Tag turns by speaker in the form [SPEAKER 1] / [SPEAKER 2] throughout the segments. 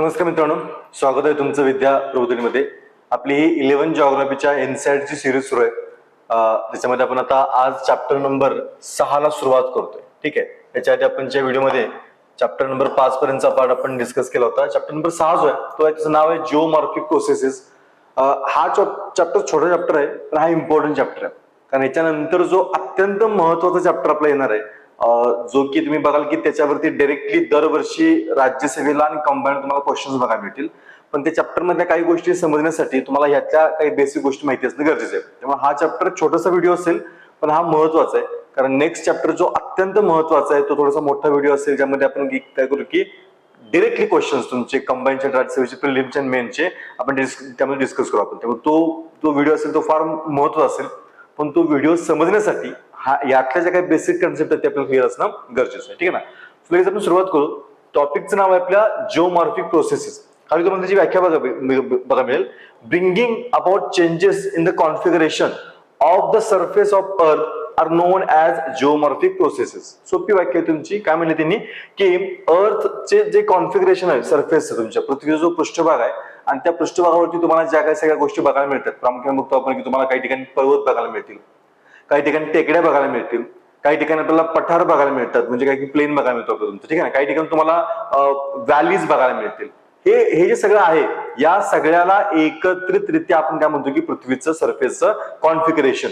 [SPEAKER 1] नमस्कार मित्रांनो स्वागत आहे तुमचं विद्या प्रबोधिनीमध्ये. आपली ही इलेव्हन जॉग्राफीच्या एनसीआरची सिरीज सुरू आहे. त्याच्यामध्ये आपण आता आज चॅप्टर नंबर सहाला सुरुवात करतोय. ठीक आहे? त्याच्या आधी आपण ज्या व्हिडिओमध्ये चॅप्टर नंबर पाच पर्यंतचा पार्ट आपण डिस्कस केला होता चॅप्टर नंबर सहा जो आहे तो त्याचं नाव आहे जिओमॉर्फिक प्रोसेसेस हा चॅप्टर छोटा चॅप्टर आहे पण हा इम्पॉर्टंट चॅप्टर आहे. कारण याच्यानंतर जो अत्यंत महत्त्वाचा चॅप्टर आपला येणार आहे जो की तुम्ही बघाल की त्याच्यावरती डायरेक्टली दरवर्षी राज्यसेवेला आणि कंबाईन तुम्हाला क्वेश्चन्स बघायला मिळतील पण त्या चॅप्टर मधल्या काही गोष्टी समजण्यासाठी तुम्हाला ह्यातल्या काही बेसिक गोष्टी माहिती असणं गरजेचं आहे. त्यामुळे हा चॅप्टर छोटासा व्हिडिओ असेल पण हा महत्त्वाचा आहे. कारण नेक्स्ट चॅप्टर जो अत्यंत महत्त्वाचा आहे तो थोडासा मोठा व्हिडिओ असेल ज्यामध्ये आपण काय करू की डिरेक्टली क्वेश्चन्स तुमचे कंबाईनचे राज्यसेवेचे प्रिलिम्स आणि मेनचे आपण त्यामध्ये डिस्कस करू आपण. त्यामुळे तो जो व्हिडिओ असेल तो फार महत्त्वाचा असेल. पण तो व्हिडिओ समजण्यासाठी हा यातल्या ज्या काही बेसिक कन्सेप्ट आहेत ते आपल्याला क्लिअर असणं गरजेचं आहे. ठीक आहे ना? लगेच आपण सुरुवात करू. टॉपिकचं नाव आहे आपल्या जिओमॉर्फिक प्रोसेसेस खाली तुम्हाला त्याची व्याख्या बघा बघा मिळेल. Bringing about changes in the configuration of the surface of earth are known as geomorphic processes सोपी व्याख्या आहे तुमची. काय म्हणले त्यांनी? की अर्थचे जे कॉन्फिगरेशन आहे सरफेस तुमच्या पृथ्वीचा जो पृष्ठभाग आहे आणि त्या पृष्ठभागावरती तुम्हाला ज्या काही सगळ्या गोष्टी बघायला मिळतात. प्रामुख्याने बघतो आपण की तुम्हाला काही ठिकाणी पर्वत बघायला मिळतील. काही ठिकाणी टेकड्या बघायला मिळतील काही ठिकाणी आपल्याला पठार बघायला मिळतात म्हणजे काही प्लेन बघायला मिळतो तुमचं ठीक आहे ना? काही ठिकाणी तुम्हाला व्हॅलीज बघायला मिळतील. हे हे जे सगळं आहे या सगळ्याला एकत्रितरित्या आपण काय म्हणतो की पृथ्वीचं सरफेसचं कॉन्फिगरेशन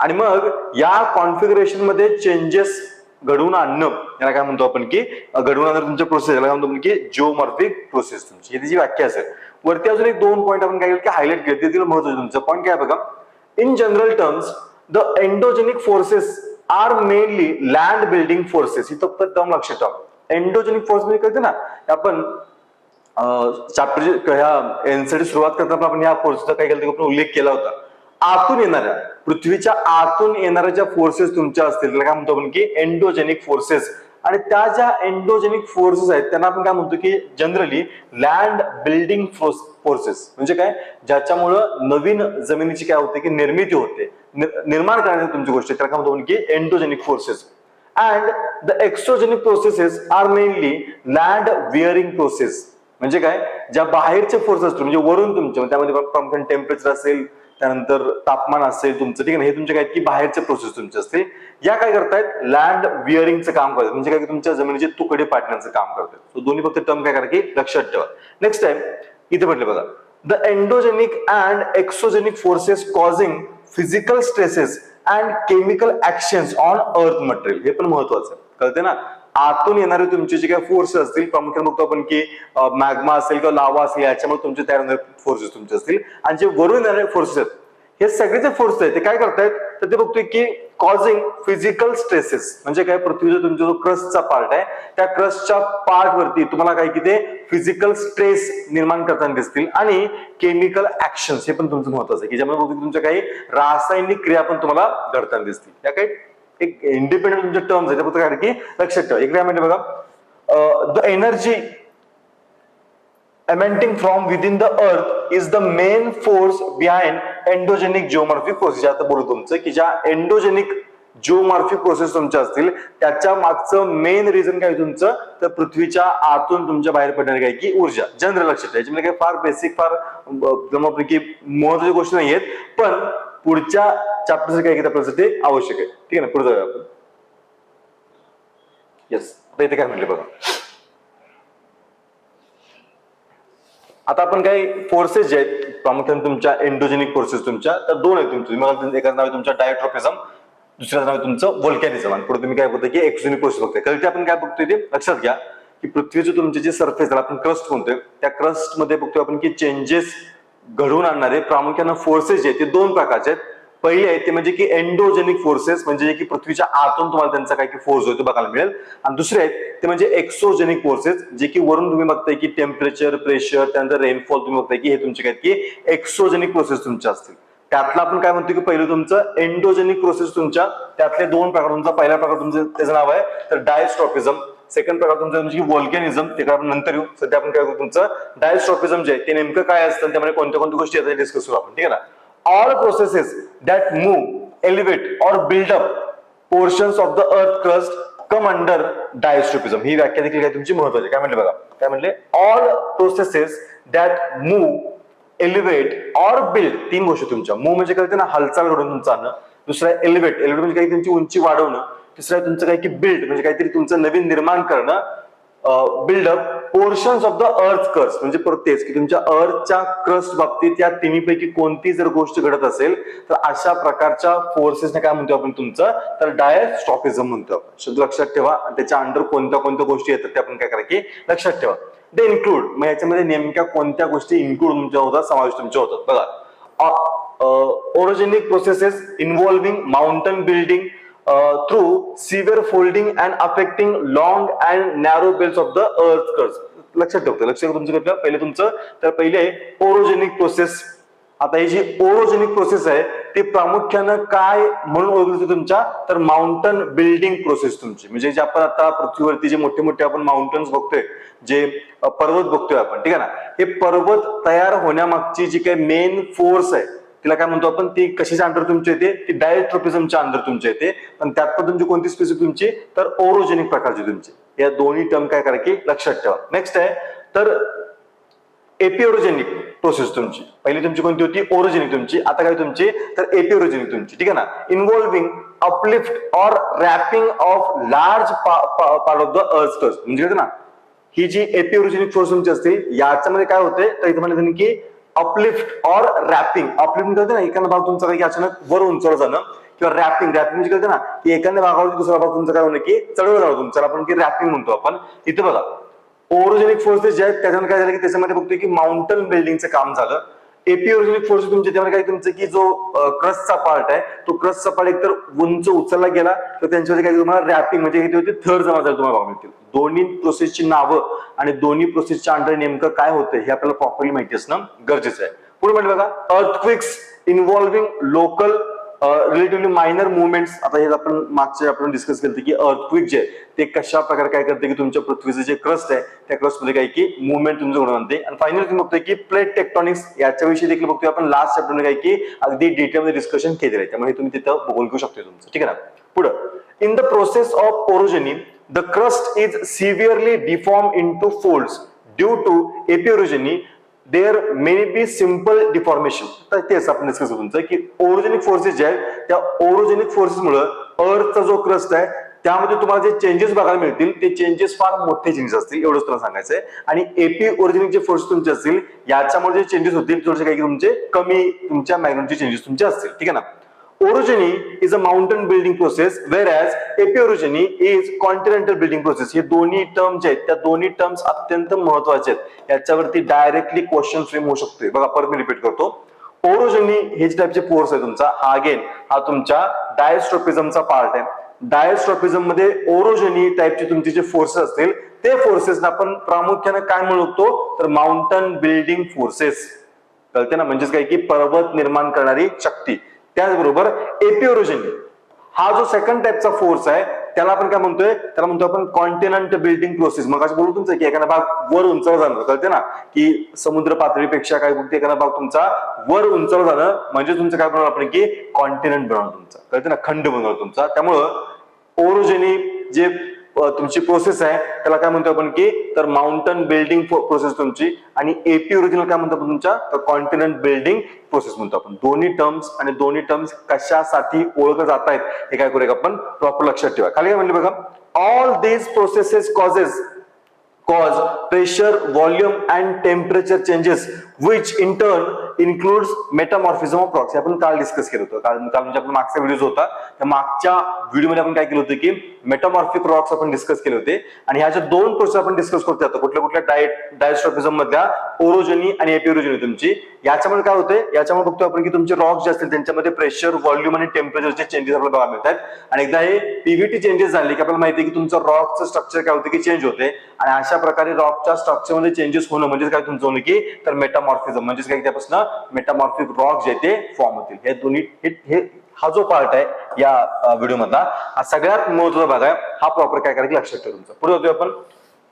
[SPEAKER 1] आणि मग या कॉन्फिगरेशनमध्ये चेंजेस घडवून आणणं याला काय म्हणतो आपण की घडवून आणणं तुमच्या प्रोसेस याला काय म्हणतो आपण की जिओमॉर्फिक प्रोसेस तुमची. ही जी व्याख्या असेल वरती अजून एक दोन पॉईंट आपण काय केलं की हायलाइट केले ते तिला महत्वाचं तुमचं. पॉईंट काय बघा? In general terms the endogenic forces are mainly land building forces ही फक्त दम लक्षात ठेवा. एन्डोजेनिक फोर्स म्हणजे कळते ना आपण चॅप्टर ह्या एनसीडी सुरुवात करताना आपण या फोर्सचा काय केलं आपण उल्लेख केला होता. आतून येणाऱ्या पृथ्वीच्या आतून येणाऱ्या ज्या फोर्सेस तुमच्या असतील त्याला काय म्हणतो आपण की एंडोजेनिक फोर्सेस आणि त्या ज्या एंडोजेनिक फोर्सेस आहेत त्यांना आपण काय म्हणतो की जनरली लँड बिल्डिंग फोर्सेस म्हणजे काय? ज्याच्यामुळं नवीन जमिनीची काय होते की निर्मिती होते. निर्माण करण्याची तुमची गोष्ट त्याला काय म्हणतो की endogenic forces and the exogenic processes are mainly land wearing process म्हणजे काय? ज्या बाहेरचे फोर्स असतो म्हणजे वरून तुमचे त्यामध्ये प्रामुख्याने टेम्परेचर असेल त्यानंतर तापमान असेल तुमचं ठीक आहे हे तुमचे काय की बाहेरचे प्रोसेस तुमचे असते. या काय करतायत? लँड विअरिंगचं काम करतात. म्हणजे काय तुमच्या जमिनीचे तुकडे पाडण्याचं काम करतात. दोन्ही फक्त टर्म काय करा की लक्षात ठेवा. नेक्स्ट टाइम इथे म्हटलं बघा. The endogenic and exogenic forces causing physical stresses and chemical actions on earth material हे पण महत्वाचं आहे. कळते ना? आतून येणारे तुमचे जे काही फोर्सेस असतील प्रामुख्याने बघतो आपण की मॅग्मा असेल किंवा लावा असेल याच्यामुळे तुमचे तयार होणारे फोर्सेस तुमचे असतील. आणि जे वरून येणारे फोर्सेस आहेत हे सगळे जे फोर्स आहेत ते काय करतायत? तर ते बघतोय की कॉझिंग फिजिकल स्ट्रेसेस म्हणजे काय? पृथ्वीचा तुमचा जो क्रस्टचा पार्ट आहे त्या क्रस्टच्या पार्ट वरती तुम्हाला काय की ते फिजिकल स्ट्रेस निर्माण करताना दिसतील. आणि केमिकल ऍक्शन्स हे पण तुमचं महत्वाचं आहे की ज्यामुळे बघतो की तुमच्या काही रासायनिक क्रिया पण तुम्हाला घडताना दिसतील. या काही एक इंडिपेंडेंट तुमचे टर्म्स आहे त्या की लक्षात ठेवा. इकडे म्हणजे बघा. The energy emanating from within the earth is the main force behind endogenic geomorphic process. आता बोलू तुमचं की ज्या एंडोजेनिक जिओमॉर्फिक प्रोसेस तुमच्या असतील त्याच्या मागचं मेन रिझन काय आहे तुमचं? तर पृथ्वीच्या आतून तुमच्या बाहेर पडणारी काय की ऊर्जा. जनरल लक्षात ठेवा. याच्यामध्ये फार बेसिक फार की महत्वाची गोष्ट नाही आहेत पण पुढच्या चॅप्टर काय की आपल्याला ते आवश्यक आहे. ठीक आहे ना? पुढे जाऊया आपण. येस आता इथे काय म्हटले बघा. आता आपण काही फोर्सेस जे आहेत प्रामुख्याने तुमच्या एन्डोजेनिक फोर्सेस तुमच्या तर दोन आहेत तुमचे. मग एकाच नाव तुमच्या डायट्रोपिझम दुसऱ्याचं नाव तुमचं व्होल्कॅनिझम आणि पुढे तुम्ही काय बघतोय की एक्झोनिक फोर्सेस बघताय. कधी आपण काय बघतोय ते? लक्षात घ्या की पृथ्वीचे तुमचे जे सर्फेस आपण क्रस्ट म्हणतोय. त्या क्रस्टमध्ये बघतोय आपण की चेंजेस घडवून आणणारे प्रामुख्याने फोर्सेस जे आहेत ते दोन प्रकारचे आहेत. पहिले आहेत ते म्हणजे की एन्डोजेनिक फोर्सेस म्हणजे जे की पृथ्वीच्या आतून तुम्हाला त्यांचा काही फोर्स होतो बघायला मिळेल. आणि दुसरे आहेत ते म्हणजे एक्सोजेनिक फोर्सेस जे की वरून तुम्ही बघताय की टेम्परेचर प्रेशर त्यानंतर रेनफॉल तुम्ही बघताय की हे तुमचे काय की एक्सोजेनिक प्रोसेस तुमच्या असतील. त्यातलं आपण काय म्हणतो की पहिलं तुमचं एन्डोजेनिक प्रोसेस तुमच्या त्यातले दोन प्रकार तुमचा पहिला प्रकार तुमचं त्याचं नाव आहे तर डायस्ट्रॉपिझम सेकंड प्रकार तुमचं म्हणजे ते आपण नंतर येऊ. सध्या आपण काय करू तुमचं? डायस्ट्रॉपिझम जे आहे ते नेमकं काय असतं? त्यामध्ये कोणत्या कोणत्या गोष्टी येतात डिस्कस करू आपण ठीक आहे ना? All processes that move elevate or build up of the earth earth come under diastrophism ही व्याख्या देखील काय तुमची महत्वाची काय म्हणले बघा? काय म्हणले all processes that move elevate or build तीन गोष्टी तुमच्या. मूव म्हणजे काय ना हालचाल घडून तुमचं आणणं. दुसरं एलिव्हेट एलिव्हेट म्हणजे काही तुमची उंची वाढवणं. तिसरं आहे तुमचं काय की बिल्ड म्हणजे काहीतरी तुमचं नवीन निर्माण करणं build up portions of the earth crust म्हणजे परत तेच की तुमच्या अर्थच्या क्रस्ट बाबतीत या तिन्हीपैकी कोणती जर गोष्ट घडत असेल तर अशा प्रकारच्या फोर्सेसने काय म्हणतो आपण तुमचं? तर डायरेक्ट डायस्ट्रॉपिझम म्हणतो आपण. शुद्ध लक्षात ठेवा. आणि त्याच्या अंडर कोणत्या कोणत्या गोष्टी येतात ते आपण काय करा की लक्षात ठेवा. ते इन्क्लूड मग याच्यामध्ये नेमक्या कोणत्या गोष्टी इन्क्लूड तुमच्या होतात समावेश तुमच्या होतात. बघा orogenic processes involving mountain building through severe folding and affecting long and narrow belts of the earth crust लक्षात ठेवतो लक्षात तुमचं कुठलं पहिले तुमचं तर पहिले ओरोजेनिक प्रोसेस आता ही जी ओरोजेनिक प्रोसेस आहे ती प्रामुख्यानं काय म्हणून ओळखली तुमच्या? तर माउंटन बिल्डिंग प्रोसेस तुमची. म्हणजे जे आपण आता पृथ्वीवरती जे मोठे मोठे आपण माउंटन्स बघतोय जे पर्वत बघतोय आपण ठीक आहे ना? हे पर्वत तयार होण्यामागची जी काही मेन फोर्स आहे तिला काय म्हणतो आपण ती कशाच्या अंडर तुमच्या येते? ती डायट्रोपिझमच्या अंडर तुमच्या येते. पण त्यात पण तुमची कोणती स्पेसिफिक तुमची? तर ओरोजेनिक प्रकारची तुमची. या दोन्ही टर्म काय करा की लक्षात ठेवा. नेक्स्ट आहे. तर एपिओरोजेनिक प्रोसेस तुमची. पहिली तुमची कोणती होती? ओरोजेनिक तुमची. आता काय तुमची? तर एपिओरोजेनिक तुमची. ठीक आहे ना? Involving uplift or warping of large part of the earth म्हणजे ना? ही जी एपिओरोजेनिक फोर्स तुमची असते याच्यामध्ये काय होते? तर इथे म्हणलं की अपलिफ्ट ऑर रॅपिंग अपलिफ्ट करते ना एखादा भाग तुमचा काही अचानक वर उंचवलं जाणं किंवा रॅपिंग रॅपिंग म्हणजे कळते ना की एखाद्या भागावरती दुसरा भाग तुमचा काय होणं की चढवलं जाणं तुमचं. आपण की रॅपिंग म्हणतो आपण. इथे बघा ओरोजेनिक फोर्सेस जे आहेत त्याच्यामध्ये काय झालं की त्याच्यामध्ये बघतोय की माउंटन बिल्डिंगचं काम झालं. एपिओरोजेनिक फोर्स तुमच्या त्यामध्ये काय तुमचं की जो क्रसचा पार्ट आहे तो क्रसचा पार्ट एकतर उंच उचलला गेला तर त्यांच्यामध्ये काय तुम्हाला रॅपिंग म्हणजे किती होते थर जमा झाले तुम्हाला पाहू मिळतील. दोन्ही प्रोसेसची नावं आणि दोन्ही प्रोसेसच्या अंडर नेमकं काय होतं हे आपल्याला प्रॉपरली माहिती असणं गरजेचं आहे. पुढे म्हणजे बघा earthquakes involving local relatively minor movements आता हे आपण मागच्या आपण डिस्कस केलं की अर्थक्विक जे आहे, ते कशा प्रकारे काय करते की तुमच्या पृथ्वीचं जे क्रस्ट आहे त्या क्रस्टमध्ये काय की मुवमेंट तुमचं घडून आणते. आणि फायनली तुम्ही बघतोय की प्लेट टेक्टॉनिक्स याच्याविषयी देखील बघतोय आपण. लास्ट चॅप्टर काय की अगदी डिटेलमध्ये डिस्कशन केलेलं आहे. त्यामुळे तुम्ही तिथं बघून घेऊ शकतो तुमचं. ठीक आहे ना? पुढं. In the process of orogeny the crust is severely deform into fold due to epeirogeny there may be simple deformation तर तेच आपण डिस्कस तुमचं की ओरोजेनिक फोर्सेस जे आहेत त्या ओरोजेनिक फोर्सेसमुळे अर्थचा जो क्रस्ट आहे त्यामध्ये तुम्हाला जे चेंजेस बघायला मिळतील ते चेंजेस फार मोठे चेंजेस असतील एवढंच तुला सांगायचं आहे आणि एपी ओरिजिनिक जे फोर्स तुमचे असतील याच्यामुळे जे चेंजेस होतील थोडेसे काही तुमचे कमी तुमच्या मॅग्नेटचे चेंजेस तुमचे असतील. ठीक आहे ना? Orogeny is a mountain building process where as epeirogeny is continental building process हे दोन्ही टर्म जे आहेत त्या दोन्ही टर्म्स अत्यंत महत्त्वाचे आहेत. याच्यावरती डायरेक्टली क्वेश्चन फ्रेम होऊ शकतोय. बघा परत मी रिपीट करतो. ओरोजनी हे जे टाईपचे फोर्स आहे तुमचा. हा अगेन हा तुमच्या डायस्ट्रोपिझमचा पार्ट आहे. डायस्ट्रोपिझममध्ये ओरोजनी टाईपचे तुमचे जे फोर्सेस असतील ते फोर्सेस आपण प्रामुख्याने काय म्हणतो? तर माउंटन बिल्डिंग फोर्सेस कळते ना? म्हणजेच काय? की पर्वत निर्माण करणारी शक्ती. त्याचबरोबर एपिओरोजनी हा जो सेकंड टाइपचा फोर्स आहे त्याला आपण काय म्हणतोय? त्याला म्हणतो आपण कॉन्टिनेंट बिल्डिंग प्रोसेस मग असं बोलू तुमचं की एखादा भाग वर उंचावर जाणं. कळते ना? की समुद्र पातळीपेक्षा काय बघते एखादा भाग तुमचा वर उंचावर जाणं. म्हणजे तुमचं काय बनवलं आपण की कॉन्टिनेंट बनवणार तुमचा. कळते ना? खंड बनवणार तुमचा. त्यामुळं ओरोजेनी जे तुमची प्रोसेस आहे. त्याला काय म्हणतो आपण की तर माउंटन बिल्डिंग प्रोसेस तुमची आणि एपी ओरिजिनल काय म्हणतो आपण तुमच्या? तर कॉन्टिनेंट बिल्डिंग प्रोसेस म्हणतो आपण. दोन्ही टर्म्स आणि दोन्ही टर्म्स कशासाठी ओळखले जात आहेत हे काय करूया आपण? प्रॉपर लक्षात ठेवा. खाली काय म्हणले बघा? All these processes causes cause pressure volume and temperature changes which in turn includes metamorphism of rocks आपण काल डिस्कस केलं होतं. काल काल म्हणजे आपला मागचा व्हिडिओ होता त्या मागच्या व्हिडिओमध्ये आपण काय केलं होतं की मेटामॉर्फिक रॉक्स आपण डिस्कस केले होते. आणि ह्या ज्या दोन प्रोसेस आपण डिस्कस करतो आता कुठल्या कुठल्या डायट डायस्ट्रॉपिझम मधल्या ओरोजनी आणि एपिओरोजनी तुमची याच्यामध्ये काय होते याच्यामुळे बघतो आपण की तुमचे रॉक्स जे असतील त्यांच्यामध्ये प्रेशर व्हॉल्यूम आणि टेम्परेचरचे चेंजेस आपल्याला बघायला मिळतात आणि एकदा हे पीव्हीटी चेंजेस झाले की आपल्याला माहिती आहे की तुमचं रॉकचं स्ट्रक्चर काय होतं की चेंज होते. आणि अशा प्रकारे रॉकच्या स्ट्रक्चरमध्ये चेंजेस होणं म्हणजे काय तुमचं होणं की तर मेटामॉर्फिझम म्हणजेच काय त्यापासून मेटामॉर्फिक रॉक जे ते फॉर्म होतील. हे दोन्ही हे- हा जो पार्ट आहे या व्हिडिओ मधला हा सगळ्यात महत्त्वाचा भाग आहे. हा प्रॉपर काय करायचं? लक्षात ठेवा तुमचं. पुढे होतोय आपण.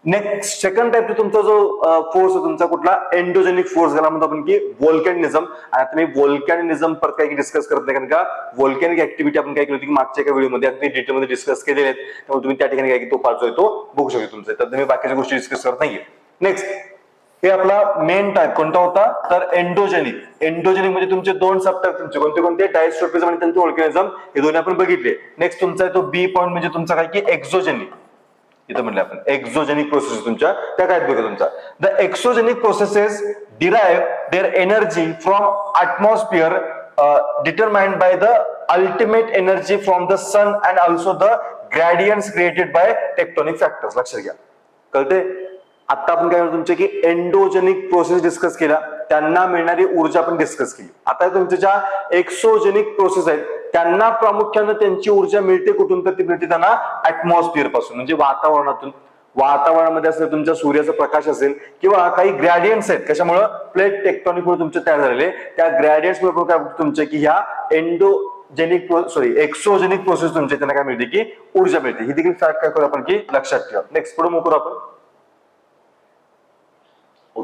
[SPEAKER 1] नेक्स्ट सेकंड टाईप तुमचा जो फोर्स आहे तुमचा कुठला? एन्डोजेनिक फोर्स ज्याला म्हणतो आपण की वोल्कॅनिझम आणि आता मी वोल्कॅनिझम परत काही डिस्कस करत नाही कारण का वोल्कॅनिक ऍक्टिव्हिटी आपण काय केली होती की मागच्या एका व्हिडिओमध्ये अगदी डिटेलमध्ये डिस्कस केलेले आहेत. त्यामुळे तुम्ही त्या ठिकाणी काय की तो पार्ट जो आहे तो बघू शकतो तुमचा. तर मी बाकीच्या गोष्टी डिस्कस करत नाहीये. नेक्स्ट हे आपला मेन टाईप कोणता होता? तर एन्डोजेनिक एन्डोजेनिक म्हणजे तुमचे दोन सब टाईप तुमचे. कोणते कोणते? डायस्ट्रोपिझम आणि त्यांचे ओल्केनिझम हे दोन्ही आपण बघितले. नेक्स्ट तुमचा तो बी पॉईंट म्हणजे तुमचा काय की एक्झोजेनिक इथं म्हटलं आपण. एक्झोजेनिक प्रोसेस तुमच्या. त्या काय बघा तुमचा. The exogenic processes derive their energy from atmosphere determined by the ultimate energy from the sun and also the gradients created by tectonic factors लक्षात घ्या. कळते आता आपण काय तुमचे की एन्डोजेनिक प्रोसेस डिस्कस केला त्यांना मिळणारी ऊर्जा आपण डिस्कस केली. आता तुमच्या ज्या एक्सोजेनिक प्रोसेस आहेत त्यांना प्रामुख्यानं त्यांची ऊर्जा मिळते कुठून तर ती मिळते त्यांना ऍटमॉस्फिअरपासून म्हणजे वातावरणातून. वातावरणामध्ये असेल तुमच्या सूर्याचा प्रकाश असेल किंवा काही ग्रॅडियंट्स आहेत कशामुळे? प्लेट टेक्टॉनिक मुळे तुमचे तयार झालेले. त्या ग्रॅडियंट्स मुळे काय तुमचे की ह्या एन्डोजेनिक सॉरी एक्सोजेनिक प्रोसेस तुमचे त्यांना काय मिळते की ऊर्जा मिळते. ही देखील फॅक्ट काय करू आपण की लक्षात ठेवा. नेक्स्ट पुढे मग करू आपण.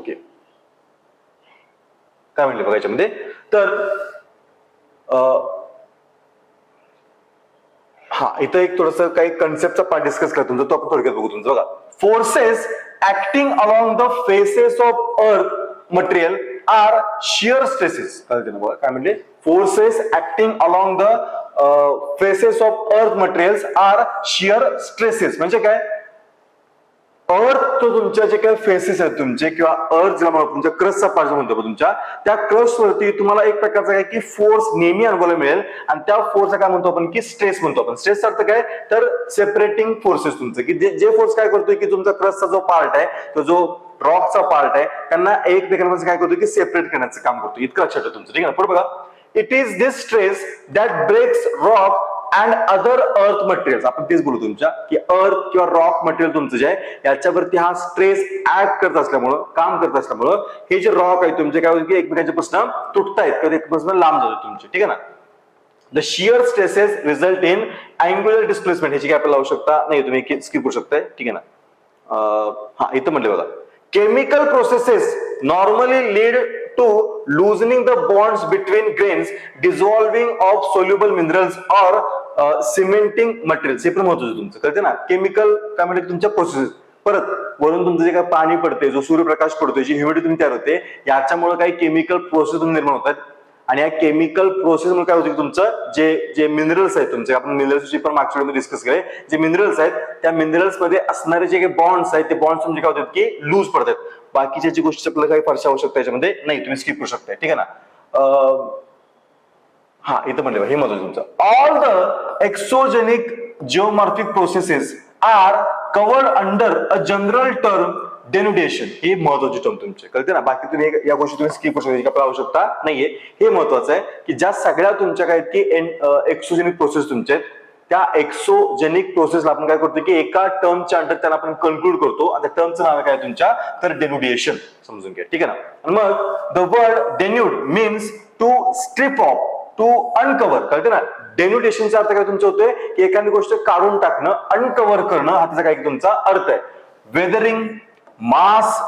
[SPEAKER 1] ओके. काय म्हणले बघा याच्यामध्ये? तर हा इथं एक थोडस काही कन्सेप्टचा पार्ट डिस्कस करा तुमचा तो आपण थोडक्यात बघू तुमचं. बघा forces acting along the faces of earth material are shear stresses बघा? काय म्हणले? Forces acting along the faces of earth materials are shear stresses म्हणजे काय? अर्थ तो तुमच्या जे काही फेसेस आहेत तुमचे किंवा अर्थ ज्याला म्हणतो तुमच्या क्रसचा पार्ट म्हणतो तुमच्या त्या क्रस वरती तुम्हाला एक प्रकारचा काय की फोर्स नेहमी अनुभवायला मिळेल आणि त्या फोर्सचा काय म्हणतो आपण की स्ट्रेस म्हणतो आपण. स्ट्रेस अर्थ काय? तर सेपरेटिंग फोर्सेस तुमचे. की जे जे फोर्स काय करतोय की तुमचा क्रसचा जो पार्ट आहे तो जो रॉकचा पार्ट आहे त्यांना एकमेकांमध्ये काय करतो की सेपरेट करण्याचं काम करतो इतकं लक्षात तुमचं. ठीक आहे ना? पुढे बघा. It is this stress that breaks rock and other earth materials आपण तेच बोलू तुमच्या की अर्थ किंवा रॉक मटेरियल तुमचं जे आहे याच्यावरती हा स्ट्रेस ऍड करत असल्यामुळं काम करत असल्यामुळं हे जे रॉक आहे तुमचे काय होते की एकमेकांच्या पासून तुटतायत किंवा एकमेकांपासून लांब जातो तुमचे. ठीक आहे ना? The shear stresses result in angular displacement ह्याची काय आपल्याला आवश्यकता नाही तुम्ही स्किप करू शकताय. ठीक आहे ना? हा इथं म्हटलं बघा. Chemical processes normally lead to loosening the bonds between grains dissolving of soluble minerals or cementing materials हे पण महत्वाचं तुमचं. कळते ना? केमिकल काय म्हणते तुमच्या प्रोसेस परत वरून तुमचं जे काय पाणी पडते जो सूर्यप्रकाश पडतोय जी ह्युमिडिटी तुम्ही तयार होते याच्यामुळे काही केमिकल प्रोसेस निर्माण होतात. आणि या केमिकल प्रोसेस म्हणून काय होतं की तुमचं जे जे मिनरल्स आहेत तुमचे आपण मिनरल्सची पण मागच्या वेळी डिस्कस केले. जे मिनरल्स आहेत त्या मिनरल्समध्ये असणारे जे काही बॉन्ड्स आहेत ते बॉन्ड्स तुमचे म्हणजे काय होतात की लूज पडतात. बाकीच्या जी गोष्टी आपल्याला काही फारशी आवश्यकता याच्यामध्ये नाही तुम्ही स्किप करू शकता ठीक आहे ना? हा इथं म्हणले हे महत्वाचं तुमचं. All the exogenic geomorphic processes are covered under a general term denudation हे महत्वाची टर्म तुमचे. कळते ना? बाकी तुम्ही या गोष्टी तुम्ही स्किप करू शकता आवश्यकता नाहीये. हे महत्वाचं आहे की ज्या सगळ्या तुमच्या काय आहेत की एक्सोजेनिक प्रोसेस तुमचे आहेत त्या एक्सोजेनिक प्रोसेसला आपण काय करतो की एका टर्मच्या अंडर त्याला आपण कन्क्लूड करतो आणि त्या टर्मचं नाव काय तुमच्या? तर डेन्युडिएशन समजून घ्या. ठीक आहे ना? आणि मग the word denude means to strip off to uncover कळते ना? डेन्युटेशनचा अर्थ काय तुमचा होतोय? की एखादी गोष्ट काढून टाकणं अनकव्हर करणं हा त्याचा काय तुमचा अर्थ आहे. Weathering mass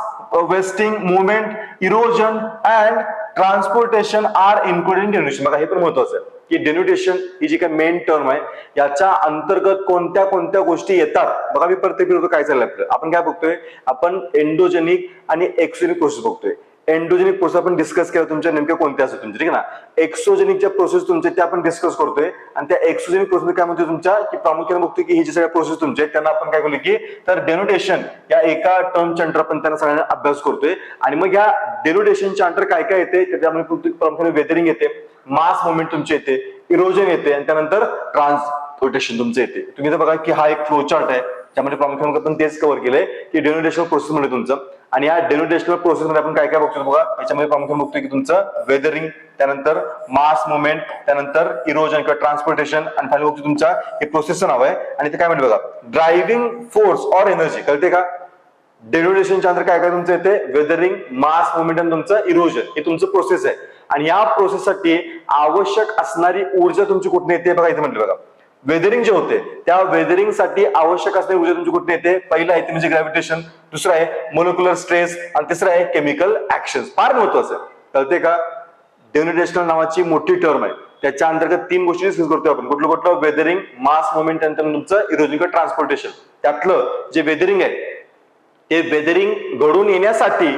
[SPEAKER 1] wasting movement, erosion and transportation are included in denudation बघा हे पण महत्वाचं आहे की डेन्युटेशन ही जी काय मेन टर्म आहे याच्या अंतर्गत कोणत्या कोणत्या गोष्टी येतात? बघा मी प्रत्येक काय चाललंय आपलं? आपण काय बघतोय? आपण एन्डोजेनिक आणि एक्सोजेनिक प्रोसेस बघतोय. एन्डोजेनिक प्रोसेस आपण डिस्कस केला तुमच्या नेमक्या कोणत्या असतात तुमच्या ठीक आहे ना? एक्सोजेनिक ज्या प्रोसेस तुमच्या त्या आपण डिस्कस करतोय. आणि त्या एक्सोजेनिक प्रोसेस काय म्हणतो तुमच्या की प्रामुख्याने बघतोय की हे जे सगळ्या प्रोसेस तुमच्या आहेत, त्यांना आपण काय बोलू की तर डेनोटेशन या एका टर्मच्या अंडर आपण त्यांना सगळ्यांना अभ्यास करतोय. आणि मग या डेनोटेशनच्या अंडर काय काय येते त्याच्यामध्ये प्रामुख्याने वेदरिंग येते मास मुवमेंट तुमचे येते इरोजन येते आणि त्यानंतर ट्रान्सपोर्टेशन तुमचं येते. तुम्ही तर बघा की हा एक फ्लो चार्ट आहे त्यामध्ये प्रामुख्याने आपण तेच कव्हर केलंय की डेनोटेशन प्रोसेस म्हणजे तुमचं. आणि या डेनोटेशनल प्रोसेसमध्ये आपण काय काय बघतो बघा? याच्यामध्ये प्रामुख्याने बघतोय की तुमचं वेदरिंग त्यानंतर मास मुवमेंट त्यानंतर इरोजन किंवा ट्रान्सपोर्टेशन आणि फायनल बघतो तुमच्या हे प्रोसेसचं नाव आहे. आणि ते काय म्हणते बघा? ड्रायव्हिंग फोर्स ऑर एनर्जी कळते का? डेनोटेशनच्या अंतर काय काय तुमचं येते वेदरिंग मास मुवमेंट आणि तुमचं इरोजन हे तुमचं प्रोसेस आहे. आणि या प्रोसेससाठी आवश्यक असणारी ऊर्जा तुमची कुठून येते? बघा इथे म्हणतो बघा. वेदरिंग जे होते त्या वेदरिंगसाठी आवश्यक असणारी ऊर्जा तुमची कुठे येते? पहिलं आहे ते म्हणजे ग्रॅव्हिटेशन दुसरं आहे मोलिक्युलर स्ट्रेस आणि तिसरं आहे केमिकल ऍक्शन फार महत्वाचं आहे. कळते का? डेन्युटेशनल नावाची मोठी टर्म आहे. त्याच्या अंतर्गत तीन गोष्टी डिस्कस करतोय आपण. कुठलं कुठलं? वेदरिंग मास मुवमेंट नंतर तुमचं इरोजिकल ट्रान्सपोर्टेशन त्यातलं जे वेदरिंग आहे ते वेदरिंग घडून येण्यासाठी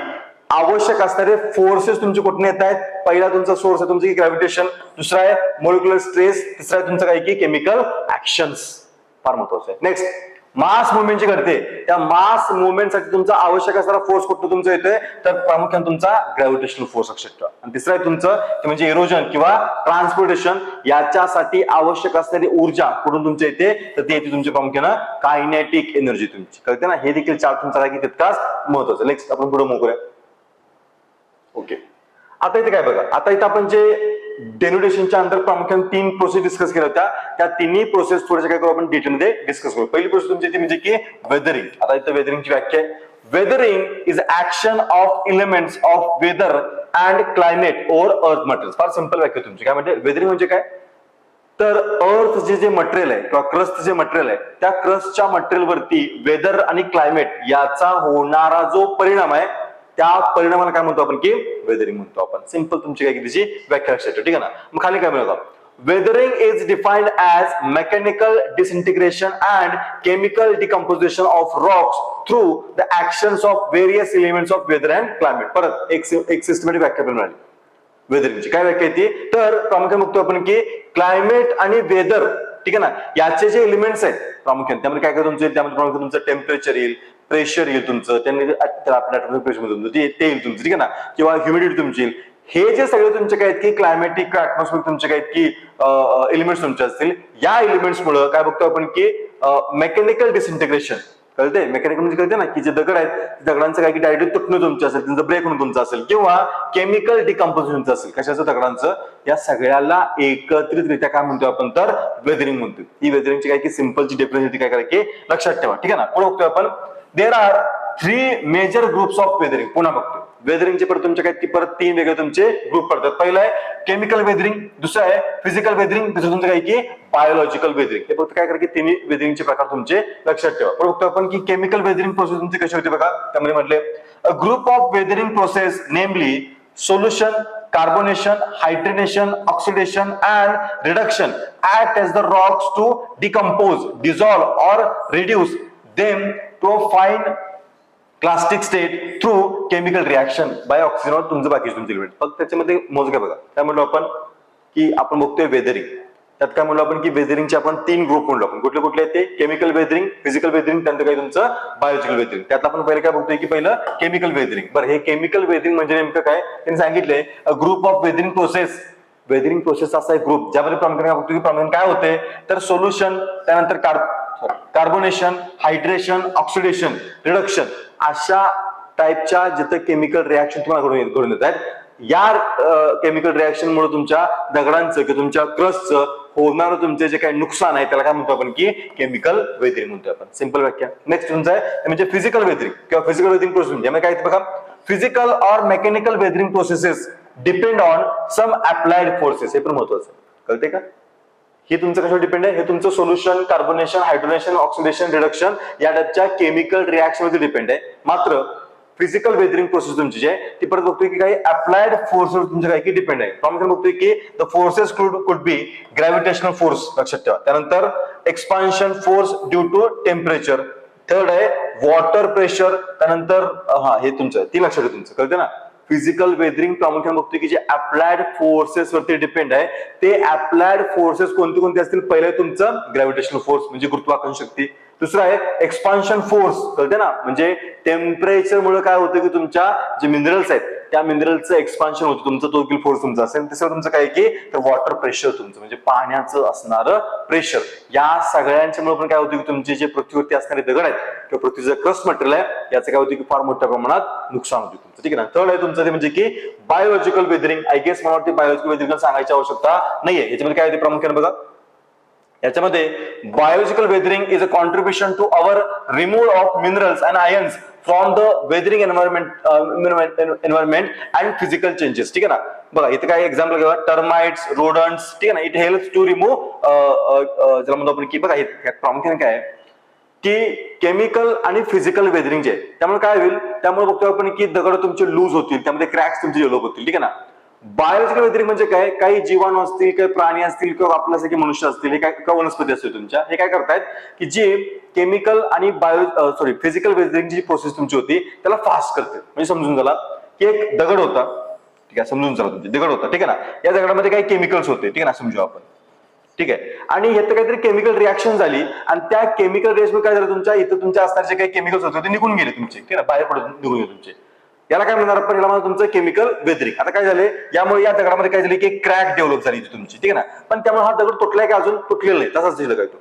[SPEAKER 1] आवश्यक असणारे फोर्सेस तुमचे कुठून येत आहेत? पहिला तुमचा सोर्स आहे तुमचं ग्रॅव्हिटेशन दुसरा आहे मोलिक्युलर स्ट्रेस तिसरा आहे तुमचं काय की केमिकल ऍक्शन्स फार महत्वाचं आहे. नेक्स्ट मास मुवमेंट जी घडते त्या मास मुवमेंटसाठी तुमचा आवश्यक असणारा फोर्स कुठं तुमचा येतोय? तर प्रामुख्याने तुमचा ग्रॅव्हिटेशनल फोर्स लक्षात आणि तिसरं आहे तुमचं ते म्हणजे इरोजन किंवा ट्रान्सपोर्टेशन याच्यासाठी आवश्यक असणारी ऊर्जा कुठून तुमच्या येते? तर ते येते तुमच्या प्रामुख्यानं कायनेटिक एनर्जी तुमची. कळते ना? हे देखील चार तुमचा काय की तितकाच महत्वाचं नेक्स्ट आपण पुढे मोकूया ओके. आता इथे काय बघा आता इथं आपण जे डेन्युडेशनच्या अंतर प्रामुख्याने तीन प्रोसेस डिस्कस केल्या होत्या त्या तिन्ही प्रोसेस थोड्याशा काय करू आपण डिटेलमध्ये डिस्कस करू. पहिली प्रोसेस तुमची ती म्हणजे की वेदरिंग आता इथं वेदरिंगची व्याख्या आहे. Weathering is action of elements of weather and climate or earth material फार सिंपल व्याख्या तुमची. काय म्हणजे? वेदरिंग म्हणजे काय? तर अर्थ जे जे मटेरियल आहे किंवा क्रस्ट जे मटेरियल आहे त्या क्रस्टच्या मटेरियलवरती वेदर आणि क्लायमेट याचा होणारा जो परिणाम आहे त्या परिणामाला काय म्हणतो आपण की? वेदरिंग म्हणतो आपण. सिंपल तुमची काय त्याची व्याख्या लक्षात ठीक आहे ना? मग खाली काय म्हणतो weathering is defined as mechanical disintegration and chemical decomposition of rocks through the action of various elements of weather and climate परत एक एक सिस्टमॅटिक व्याख्या पण मिळाली. वेदरिंगची काय व्याख्या येते तर प्रामुख्याने बघतो आपण की क्लायमेट आणि वेदर ठीक आहे ना? याचे जे एलिमेंट्स आहेत प्रामुख्याने. त्यामध्ये काय काय तुमचं येईल? त्यामध्ये प्रामुख्याने तुमचं टेम्परेचर येईल. प्रेशर येईल तुमचं त्यांनी प्रेशरमध्ये ते येईल तुमचं ठीक आहे ना? किंवा ह्युमिडिटी तुमची येईल. हे जे सगळे तुमचे काय आहेत की क्लायमॅटिक ऍटमॉस्फिअर तुमचे काय आहेत की एलिमेंट्स तुमचे असतील या एलिमेंट्समुळे काय बघतो आपण की मेकॅनिकल डिसइंटिग्रेशन कळते मेकॅनिकल म्हणजे कळते ना की जे दगड आहेत दगडांचं काय की डायरेक्ट तुटणं तुमचं असेल त्यांचं ब्रेक होणं तुमचं असेल किंवा केमिकल डिकम्पोजिशनचं असेल. कशाचं? दगडांचं. या सगळ्याला एकत्रितरित्या काय म्हणतो आपण तर वेदरिंग म्हणतो. ही वेदरिंगची काय की सिम्पलची डेफिनेशन काय करायची? लक्षात ठेवा. ठीक आहे ना? पुढे बघतोय आपण. There are three major groups of weathering पुन्हा बघतो. वेदरिंगचे परत तुमच्या काय की परत तीन वेगळे तुमचे ग्रुप पडतात. पहिलं आहे केमिकल वेदरिंग दुसरं आहे फिजिकल वेदरिंग दुसरं तुमचं काय की बायोलॉजिकल वेदरिंग हे फक्त काय करा की तिन्ही वेदरिंगचे प्रकार तुमचे लक्षात ठेवा. पण बघतो आपण की केमिकल वेदरिंग प्रोसेस तुमची कशी होती बघा. त्यामध्ये म्हटले a group of weathering process namely solution carbonation hydration oxidation and reduction act as the rocks to decompose dissolve or reduce them to fine fine clastic state through chemical reaction by oxygen तुमचं बाकीचे तुमचे limit फक्त त्याच्यामध्ये मोज काय बघा. काय म्हणलो आपण? की आपण बघतोय वेदरिंग त्यात काय म्हणलो आपण? की वेदरिंगचे आपण तीन ग्रुप म्हणलो आपण. कुठले कुठले आहेत ते? केमिकल वेदरिंग फिजिकल वेदरिंग त्यानंतर काय तुमचं? बायोलॉजिकल वेदरिंग त्यात आपण पहिले काय बघतोय की पहिलं केमिकल वेदरिंग बरं हे केमिकल वेदरिंग म्हणजे नेमकं काय? त्यांनी सांगितलंय group of weathering process weathering process असा एक ग्रुप ज्यामध्ये प्रामुख्याने काय बघतो की प्रामुख्याने काय होते तर सोल्युशन त्यानंतर कार्बोनेशन हायड्रेशन ऑक्सिडेशन रिडक्शन अशा टाईपच्या जिथं केमिकल रिॲक्शन तुम्हाला घडून येत- घडून येत आहेत. या केमिकल रिॲक्शन मुळे तुमच्या दगडांचं किंवा तुमच्या क्रसचं होणारं तुमचे जे काही नुकसान आहे त्याला काय म्हणतो आपण की केमिकल वेदरिंग म्हणतो आपण. सिंपल व्याख्या. नेक्स्ट तुमचं आहे म्हणजे फिजिकल वेदरिंग किंवा फिजिकल वेदरिंग प्रोसेस म्हणजे काय बघा? Physical or mechanical weathering processes depend on some applied forces हे पण महत्वाचं कळते का? हे तुमचं कशावर डिपेंड आहे? हे तुमचं solution carbonation hydration oxidation reduction या टाईपच्या केमिकल रिॲक्शन वरती डिपेंड आहे. मात्र फिजिकल वेदरिंग प्रोसेस तुमची जी आहे ती परत बघतोय की काही अप्लाइड फोर्सवर तुमच्या काही की डिपेंड आहे. प्रामुख्याने बघतोय की द फोर्सेस कुड कुड बी ग्रॅव्हिटेशनल फोर्स लक्षात ठेवा. त्यानंतर expansion force due to temperature third आहे वॉटर प्रेशर त्यानंतर हा हे तुमचं ती लक्षात ठेवा तुमचं. कळते ना? फिजिकल वेदरिंग प्रामुख्याने बघतोय की जे अप्लायड फोर्सेस वरती डिपेंड आहे ते अप्लायड फोर्सेस कोणते कोणते असतील? पहिलं तुमचं ग्रॅव्हिटेशनल फोर्स म्हणजे गुरुत्वाकर्षण शक्ती. दुसरं आहे एक्सपान्शन फोर्स कळते ना? म्हणजे टेम्परेचर मुळे काय होतं की तुमच्या जे मिनरल्स आहेत त्या मिनरलचं एक्सपान्शन होतं. तुमचं तो किल फोर्स तुमचा असेल तिसरं तुमचं काय की तर वॉटर प्रेशर तुमचं. म्हणजे पाण्याचं असणारं प्रेशर या सगळ्यांच्यामुळे पण काय होतं की तुमचे जे पृथ्वीवरती असणारे दगड आहेत किंवा पृथ्वीचं क्रस्ट मटेरियल आहे याचं काय होतं की फार मोठ्या प्रमाणात नुकसान होतं तुमचं. ठीक आहे ना? थर्ड आहे तुमचं ते म्हणजे की बायोलॉजिकल वेदरिंग आय गेस मला वाटते बायोलॉजिकल वेदरिंग सांगायची आवश्यकता नाहीये. याच्यामध्ये काय होते प्रामुख्याने बघा. याच्यामध्ये biological weathering is a contribution to our remove of minerals and ions from the weathering environment environment and physical changes ठीक आहे ना? बघा इथे काय एक्झाम्पल घेऊया. टर्माइट्स रोडन्स ठीक आहे ना? इट हेल्प टू रिमूव्ह ज्याला म्हणतो आपण की बघा प्रामुख्याने काय आहे? की केमिकल आणि फिजिकल वेदरिंग जे त्यामुळे काय होईल? त्यामुळे बघतो आपण की दगड तुमचे लूज होतील त्यामध्ये क्रॅक्स तुमचे डेव्हलप होतील. ठीक आहे ना? बायोलॉजिकल व्यतिरिक्त म्हणजे काय? काही जीवाणू असतील काही प्राणी असतील किंवा आपल्यासारखे मनुष्य असतील हे काय किंवा वनस्पती असतील तुमच्या हे काय करतायत? की जे केमिकल आणि बायो सॉरी फिजिकल वेदरिंगची जी प्रोसेस तुमची होती त्याला फास्ट करते म्हणजे समजून झाला की एक दगड होता. ठीक आहे समजून चला तुमची. दगड होता ठीक आहे ना? या दगडामध्ये काही केमिकल्स होते ठीक आहे ना? समजू आपण. ठीक आहे? आणि इथं काहीतरी केमिकल रिॲक्शन झाली आणि त्या केमिकल रिएक्शन काय झालं तुमच्या? इथं तुमच्या असणारे जे काही केमिकल्स होते ते निघून गेले तुमचे. ठीक आहे बाहेर पडून निघून गेले तुमचे. याला काय म्हणणार आपण? याला तुमचं केमिकल वेदरिंग आता काय झाले यामुळे या दगडामध्ये काय झाले की क्रॅक डेव्हलप झाली तुमची. ठीक आहे ना? पण त्यामुळे हा दगड तुटलाय का अजून? तुटलेला नाही. तसाच दिसलं काय तो?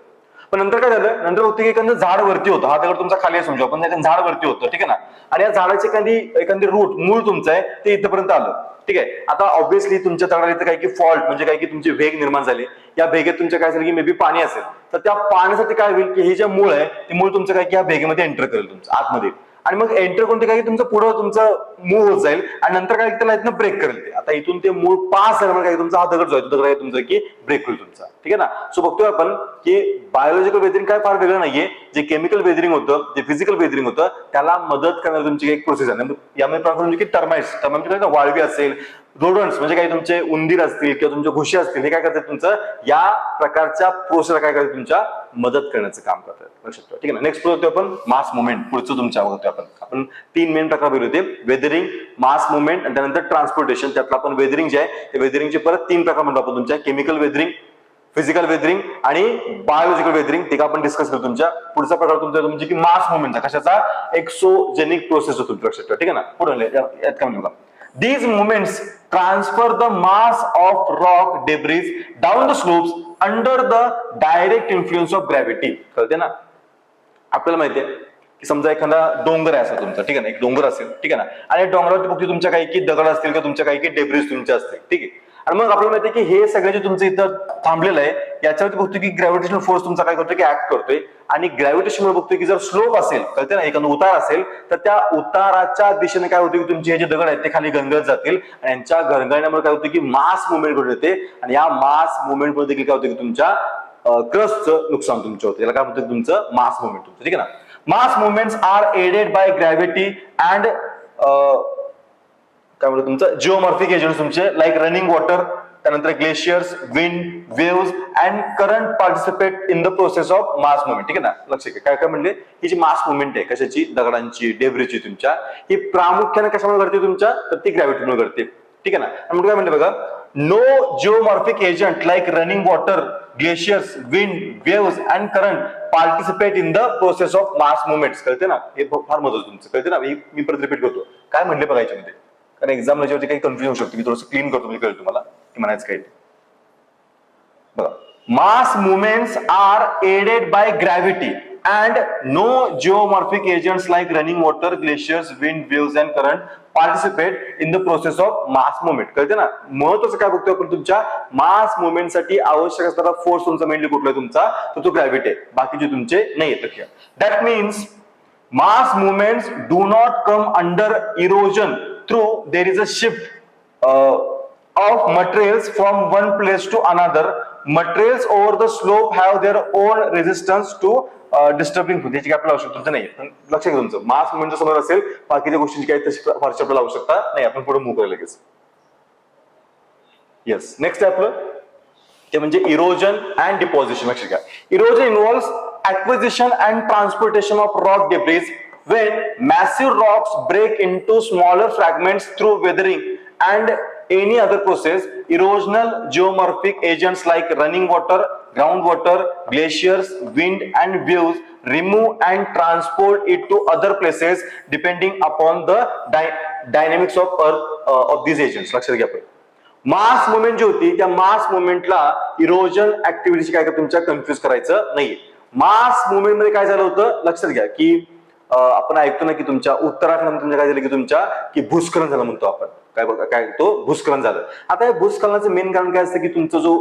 [SPEAKER 1] पण नंतर काय झालं? नंतर होती की एखादं झाड वरती होतं. हा दगड तुमचा खाली समजू. आपण झाड वरती होतं. ठीक आहे ना? आणि या झाडाची एखादी एखादी रूट मूळ तुमचं आहे ते इथपर्यंत आलं. ठीक आहे? आता ऑब्व्हियसली तुमच्या दगडाला इथं काय की फॉल्ट म्हणजे काय की तुमची वेग निर्माण झाले. या भेगेत तुमच्या काय झालं की मे बी पाणी असेल. तर त्या पाण्यासाठी काय होईल की हे जे मूळ आहे ते मूळ तुमचं काय की या भेगेमध्ये एंटर करेल तुमचं आतमध्ये. आणि मग एंटर कोणते काय तुमचं पुढं तुमचं मूव होत जाईल आणि नंतर काय त्याला इथनं ब्रेक करेल ते. आता इथून ते मूळ पास झाल्यामुळे काय तुमचा हा दगड जो आहे दगड आहे तुमचा की ब्रेक होईल तुमचा. ठीक आहे ना? सो बघतोय आपण की बायोलॉजिकल वेदरिंग काय फार वेगळं नाहीये. जे केमिकल वेदरिंग होतं जे फिजिकल वेदरिंग होतं त्याला मदत करणारी तुमची एक प्रोसेस आहे. म्हणजे यामध्ये प्रकार म्हणजे की टर्माइट्स म्हणजे टर्माइट काय? वाळवी असेल रोडन्स म्हणजे काही तुमचे उंदीर असतील किंवा तुमचे घुशी असतील हे काय करतात तुमचं? या प्रकारच्या प्रोसेसला काय करतात तुमच्या? मदत करण्याचं काम करतात. लक्षात ठेवा. ठीक आहे ना? नेक्स्ट बघतो आपण. मास मुवमेंट पुढचं तुमच्या बघतोय आपण. आपण तीन मेन प्रकार बघितले होते. वेदरिंग मास मुवमेंट आणि त्यानंतर ट्रान्सपोर्टेशन त्यातलं आपण वेदरिंग जे आहे ते वेदरिंगचे परत तीन प्रकार म्हणतो आपण तुमच्या. केमिकल वेदरिंग फिजिकल वेदरिंग आणि बायोलॉजिकल वेदरिंग ते आपण डिस्कस करतो तुमच्या. पुढचा प्रकार तुमचा तुमची की मास मुवमेंटचा कशाचा? एक्सोजेनिक प्रोसेस होतो. लक्षात ठेवा. ठीक आहे ना? पुढे यात काय म्हणतो These movements transfer the mass of rock debris down the slopes under the direct influence of gravity कळते ना? आपल्याला माहितीये की समजा एखादा डोंगर आहे असा तुमचा ठीक आहे ना? एक डोंगर असेल ठीक आहे ना? आणि डोंगरावरती फक्त तुमच्या काही की दगड असतील किंवा तुमच्या काही की डेब्रिज तुमच्या असतील ठीक आहे? आणि मग आपल्याला माहितीये की हे सगळं जे तुमचं इथं थांबलेलं आहे याच्यावरती बघतो की ग्रॅव्हिटेशनल फोर्स तुमचा काय करतोय की ऍक्ट करतोय. आणि ग्रॅव्हिटेशन बघतोय की जर स्लोप असेल कळते ना? एखादा उतार असेल तर त्या उताराच्या दिशेने काय होतं की तुमचे हे जे दगड आहेत ते खाली गंगत जातील. आणि यांच्या गरगळण्यामुळे काय होतं की मास मुवमेंट घडून येते. आणि या मास मुवमेंटमध्ये देखील काय होतं की तुमच्या क्रस्टचं नुकसान तुमचं होतं. याला काय म्हणतं तुमचं? मास मुवमेंट तुमचं ठीक आहे ना? Mass movements are aided by gravity and काय म्हणतो तुमचं? जिओमॉर्फिक एजंट तुमचे लाईक रनिंग वॉटर त्यानंतर glaciers wind waves and current participate in the process of mass movement ठीक आहे ना? लक्ष घ्या काय काय म्हणले? ही जी मास मुवमेंट आहे कशाची? दगडांची डेब्रीची तुमच्या. ही प्रामुख्याने कशामुळे घडते तुमच्या? तर ती ग्रॅव्हिटीमुळे घडते. ठीक आहे ना? काय म्हणले बघा? No geomorphic agent like running water glaciers wind waves and current participate in the process of mass movements कळते ना? हे फार महत्वाचं तुमचं. कळते ना? मी परत रिपीट करतो. काय म्हणले बघा याच्यामध्ये? कारण एक्झाम याच्यावरती काही कन्फ्युजन होऊ शकतो. मी थोडंसं क्लीन करतो म्हणजे कळेल तुम्हाला. म्हणायचं काही बघा mass movements are aided by gravity and no geomorphic agents like running water glaciers wind waves and current participate in the process of mass movement कळते ना? महत्वाचं काय बघतोय आपण तुमच्या? मास मुवमेंटसाठी आवश्यक असणारा फोर्स तुमचा मेनली कुठला आहे तुमचा? तर तो ग्रॅव्हिटी आहे. बाकीचे तुमचे नाही येत that means mass movements do not come under erosion through there is a shift of materials from one place to another materials over the slope have their own resistance to disturbing force याची काही आपल्याला आवश्यकता नाही लक्षात घेऊन तुमचं. Mask म्हणजे समोर असेल बाकीच्या गोष्टींची काही तशी फारशी आपल्याला आवश्यकता नाही. आपण पुढे मूव लगेच. येस नेक्स्ट आहे आपलं. ते म्हणजे इरोजन अँड डिपॉझिशन लक्षात घ्या. Erosion involve acquisition and transportation of rock debris when massive rocks break into smaller fragment through weathering and any other process erosional geomorphic agents like running water groundwater glaciers wind and waves remove and transport it to other places depending upon the dy- dynamics of earth uh, of these agents लक्षात घ्या आपण मास movement जी होती त्या मास मुवमेंटला erosion ऍक्टिव्हिटीची काय का तुमच्या confuse करायचं नाहीये मास मुवमेंटमध्ये काय झालं होतं लक्षात घ्या की अं, आपण ऐकतो ना की तुमच्या उत्तराखंड तुमच्या काय झालं की तुमच्या की भूस्खलन झालं म्हणतो आपण काय बघा काय तो भूस्खलन झालं. आता या भूस्खलनाचं मेन कारण काय असतं की तुमचा जो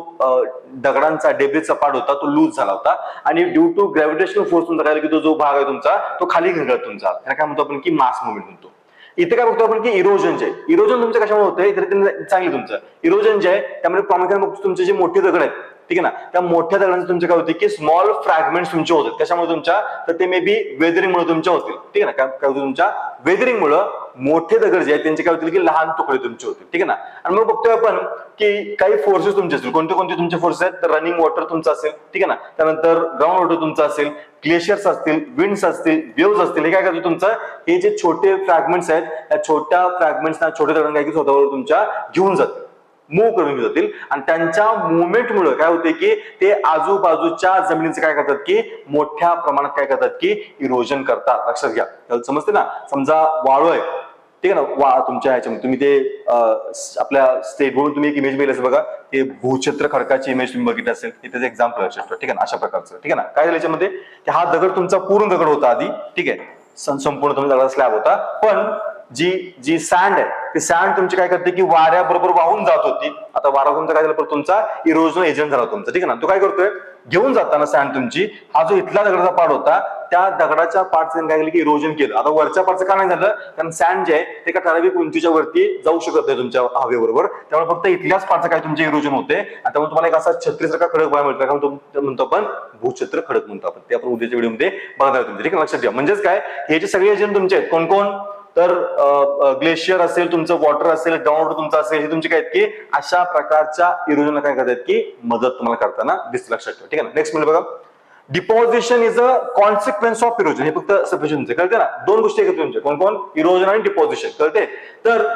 [SPEAKER 1] दगडांचा डेब्रिजचा पाड होता तो लूज झाला होता. आणि ड्यू टू ग्रॅव्हिटेशनल फोर्स तुमचा काय की तो जो भाग आहे तुमचा तो खाली घडत तुमचा. त्याला काय म्हणतो आपण की मास मुवमेंट म्हणतो. इथे काय बघतो आपण की इरोजन जे इरोजन तुमचं कशामुळे होतं? तर चांगलं तुमचं. इरोजन जे आहे त्यामध्ये प्रामुख्याने बघतो तुमचे जे मोठे दगड आहेत ठीक आहे ना? त्या मोठ्या दगडांचे तुमचे काय होते की स्मॉल फ्रॅगमेंट्स तुमचे होतात. कशामुळे तुमच्या? तर ते मे बी वेदरिंग मुळे तुमच्या होतील. ठीक आहे ना? काय काय होतं तुमच्या? वेदरिंग मुळे मोठे दगड जे आहेत त्यांचे काय होतील की लहान तुकडे तुमचे होतील ठीक आहे ना? आणि मग बघतोय आपण की काही फोर्सेस तुमचे असतील. कोणते कोणते तुमचे फोर्सेस आहेत? तर रनिंग वॉटर तुमचं असेल ठीक आहे ना? त्यानंतर ग्राउंड वॉटर तुमचं असेल ग्लेशियर्स असतील विंड्स असतील वेव्स असतील हे काय करतो तुमचं? हे जे छोटे फ्रॅगमेंट्स आहेत त्या छोट्या फ्रॅगमेंट्सना छोट्या दगडांना काय की स्वतःवर तुमच्या घेऊन जातील. मूव्ह करून घेऊन जातील. आणि त्यांच्या मुवमेंटमुळे काय होते की ते आजूबाजूच्या जमिनीचं काय करतात की मोठ्या प्रमाणात काय करतात की इरोजन करतात. लक्षात घ्या. समजते ना? समजा वाळू आहे. ठीक आहे ना? वा तुमच्या ह्याच्यामध्ये तुम्ही ते आपल्या स्टेटवरून तुम्ही एक इमेज मिळेल असेल बघा. ते भूछत्र खडकाची इमेज तुम्ही बघितली असेल. इथे एक्झाम्पल लक्षात ठीक आहे ना? अशा प्रकारचं. ठीक आहे ना? काय झालं याच्यामध्ये? की हा दगड तुमचा पूर्ण दगड होता आधी. ठीक आहे? संपूर्ण तुम्ही दगडाचा स्लॅब होता. पण जी जी सँड आहे ती सँड तुमची काय करते की वाऱ्याबरोबर वाहून जात होती. आता वारा तुमचा काय झालं तुमचा? इरोजन एजंट झाला तुमचा. ठीक आहे ना? तो काय करतोय? घेऊन जाताना सँड तुमची. हा जो इथला दगडाचा पाड होता त्या दगडाच्या पार्टचं काय केलं की इरोजन केलं. आता वरच्या पार्टचं का नाही झालं? कारण सँड जे आहे ते एका ठराविक उंचीच्या वरती जाऊ शकत नाही तुमच्या हवेबरोबर. त्यामुळे फक्त इथल्याच पार्टचं काय तुमचे इरोजन होते. आणि त्यामुळे तुम्हाला एक असा छत्रीसारखा खडक बघायला मिळतो. म्हणतो म्हणतो आपण भूछत्र खडक म्हणतो आपण. ते आपण उद्याच्या व्हिडिओमध्ये बघणार आहे तुमचे. ठीक आहे? लक्षात ठेवा. म्हणजेच काय? हे जे सगळे एजंट तुमचे आहेत कोण कोण तर ग्लेशियर असेल तुमचं वॉटर असेल ग्राउंड तुमचं असेल हे तुमचे काय आहेत की अशा प्रकारच्या इरोजनला काय करतात की मदत तुम्हाला करताना दिसते. लक्षात ठेवा. ठीक आहे ना? नेक्स्ट मिनिट बघा. Deposition is a consequence of erosion हे फक्त सफिशियंट कळते ना? दोन गोष्टी एकत्र तुमच्या कोण कोण? इरोजन आणि डिपॉझिशन कळते? तर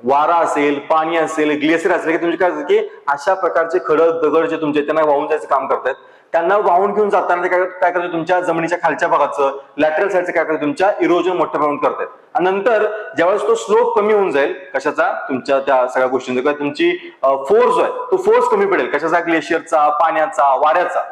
[SPEAKER 1] वारा असेल पाणी असेल ग्लेसियर असेल की तुमचे काय की अशा प्रकारचे खडक दगड जे तुमचे आहेत, त्यांना वाहून जायचं काम करतात. त्यांना वाहून घेऊन जाताना ते काय काय करतात? तुमच्या जमिनीच्या खालच्या भागाचं लॅटरल साईडचं काय करतात? तुमच्या इरोजन मोठ्या प्रमाणात करतात. आणि नंतर ज्यावेळेस तो स्लोप कमी होऊन जाईल कशाचा? तुमच्या त्या सगळ्या गोष्टींचा. किंवा तुमची फोर्स जो आहे तो फोर्स कमी पडेल. कशाचा? ग्लेशियरचा पाण्याचा वाऱ्याचा.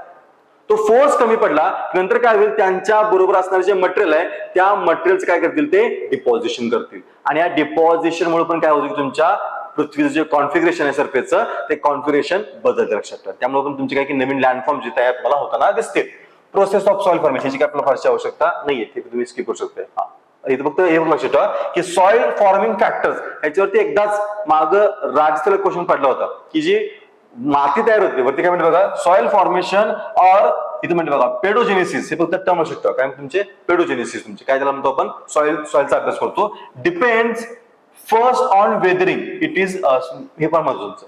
[SPEAKER 1] तो फोर्स कमी पडला. नंतर काय होईल? त्यांच्या बरोबर असणारे जे मटेरियल आहे त्या मटेरियलचं काय करतील ते डिपॉझिशन करतील. आणि या डिपॉझिशन मुळे पण काय होतं की तुमच्या पृथ्वीचं जे कॉन्फिगरेशन आहे सरफेसचं ते कॉन्फिगरेशन बदलते लक्षात ठेवा. त्यामुळे पण तुमचे काय की नवीन लँडफॉर्म जे तयार मला होताना दिसतील. प्रोसेस ऑफ सॉइल फॉर्मेशनची काय आपल्याला फारशी आवश्यकता नाहीये ते तुम्ही स्किप करू शकता. हा. इथे फक्त हे लक्षात ठेवा की सॉइल फॉर्मिंग फॅक्टर्स याच्यावरती एकदाच माग राजस्थान क्वेश्चन पडला होता. की जी माती तयार होते. वरती काय म्हणते बघा? सॉइल फॉर्मेशन और इथे म्हणते बघा पेडोजेनेसिस हे फक्त टर्म असू शकतं. काय तुमचे? पेडोजेनेसिस तुमचे. काय त्याला म्हणतो आपण? सॉइल सॉइलचा अभ्यास करतो. Depends first on weathering it is हे पण महत्वाचं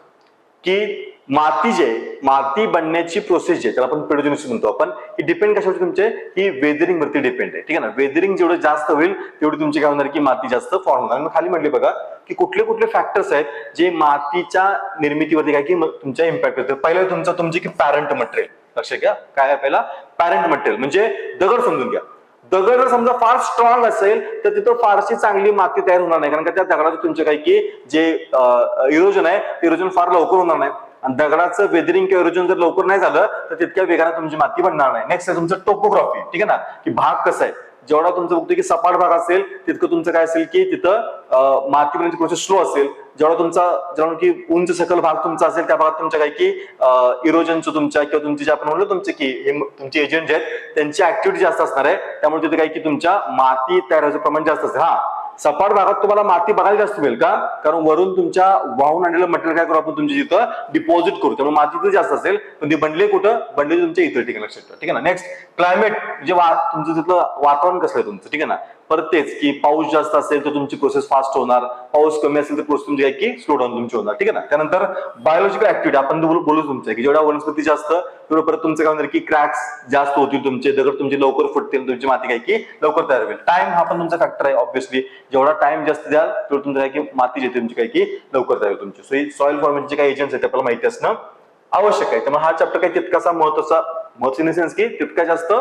[SPEAKER 1] की माती जे आहे, माती बनण्याची प्रोसेस जी आहे त्याला आपण पेडोजेनेसिस म्हणतो आपण ही डिपेंड कशावरती तुमचे? ही वेदरिंग वरती डिपेंड आहे. ठीक आहे ना? वेदरिंग जेवढं जास्त होईल तेवढी तुमची काय होणार की माती जास्त फॉर्म होणार. मग खाली म्हटले बघा की कुठले कुठले फॅक्टर्स आहेत जे मातीच्या निर्मितीवरती काय की तुमच्या इम्पॅक्ट होते पहिलं तुमचं तुमची की पॅरंट मटेरियल लक्ष घ्या. काय आहे पहिला? पॅरंट मटेरियल म्हणजे दगड समजून घ्या. दगड जर समजा फार स्ट्रॉंग असेल तर तिथं फारशी चांगली माती तयार होणार नाही. कारण का त्या दगडाचं तुमचे काही की जे इरोजन आहे ते इरोजन फार लवकर होणार नाही. आणि दगडाचं वेदरिंग किंवा एरोजन जर लवकर नाही झालं तर तितक्या वेगाने तुमची माती बनणार नाही. नेक्स्ट आहे तुमचं टोपोग्राफी ठीक आहे ना? की भाग कसा आहे? जेवढा तुमचं बघतो की सपाट भाग असेल तितकं तुमचं काय असेल की तिथं माती बनण्याची प्रोसेस स्लो असेल. जेवढा तुमचा जेवढा की उंच सकल भाग तुमचा असेल त्या भागात तुमच्या काय की इरोजनचं तुमच्या किंवा तुमचे जे आपण म्हणलो तुमचे की हे तुमचे एजंट जे आहेत त्यांची ऍक्टिव्हिटी जास्त असणार आहे. त्यामुळे तिथे काय की तुमच्या माती तयार होण्याचं प्रमाण जास्त असेल हा. सपाट भागात तुम्हाला माती बघायला जास्त मिळेल का? कारण वरून तुमच्या वाहून आणलेलं मटेरियल काय करू आपण तुमच्या जिथं डिपॉझिट करू. त्यामुळे माती तिथे जास्त असेल. पण ते बनले कुठं? बनले तुमच्या इथं ठिकाणी लक्षात ठेवा. ठीक आहे ना? नेक्स्ट क्लायमेट म्हणजे वा तुमचं तिथलं वातावरण कसं आहे तुमचं? ठीक आहे ना? परत तेच की पाऊस जास्त असेल तर तुमची प्रोसेस फास्ट होणार. पाऊस कमी असेल तर प्रोसेस तुमची काय की स्लो डाऊन तुमची होणार. ठीक आहे ना? त्यानंतर बायोलॉजिकल ऍक्टिव्हिटी आपण बोलू बोलू तुमचं की जेवढ्या वनस्पती जास्त तेवढं परत तुमचं काय होणार की क्रॅक्स जास्त होतील तुमचे. दगड तुमचे लवकर फुटतील तुमची माती काय की लवकर तयार होईल. टाइम हा पण तुमचा फॅक्टर आहे ऑब्व्हियसली जेवढा टाइम जास्त द्याल तेवढं तुमचं काय की माती जे तुमची काय की लवकर तयार होईल तुमची. सो सॉइल फॉर्मेशनचे काही एजंट्स आहेत ते आपल्याला माहिती असणं आवश्यक आहे. त्यामुळे हा चॅप्टर काही तितकासा महत्त्वाचा महत्त्वाचा इन सेन्स की तितका जास्त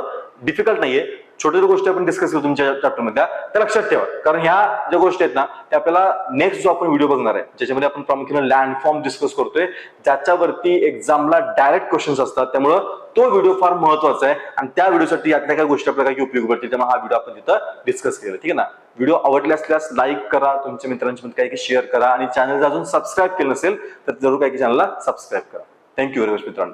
[SPEAKER 1] डिफिकल्ट नाहीये. छोट्या छोट्या गोष्टी आपण डिस्कस करू तुमच्या चॅप्टरमधल्या त्या लक्षात ठेवा. कारण ह्या ज्या गोष्टी आहेत ना त्या आपल्याला नेक्स्ट जो आपण व्हिडिओ बघणार आहे ज्याच्यामध्ये आपण प्रामुख्याने लँडफॉर्म डिस्कस करतोय ज्याच्यावरती एक्झामला डायरेक्ट क्वेश्चन्स असतात त्यामुळं तो व्हिडिओ फार महत्त्वाचा आहे. आणि त्या व्हिडिओसाठी यातल्या काही गोष्टी आपल्याला काही उपयोग पडतील त्यामुळे हा व्हिडिओ आपण तिथं डिस्कस केला. ठीक आहे ना? व्हिडिओ आवडले असल्यास लाईक करा तुमच्या मित्रांच्या काही काही शेअर करा आणि चॅनल अजून सबस्क्राईब केलं नसेल तर जरूर काही चॅनलला सबस्क्राईब करा. थँक्यू व्हेरी मच मित्रांनो.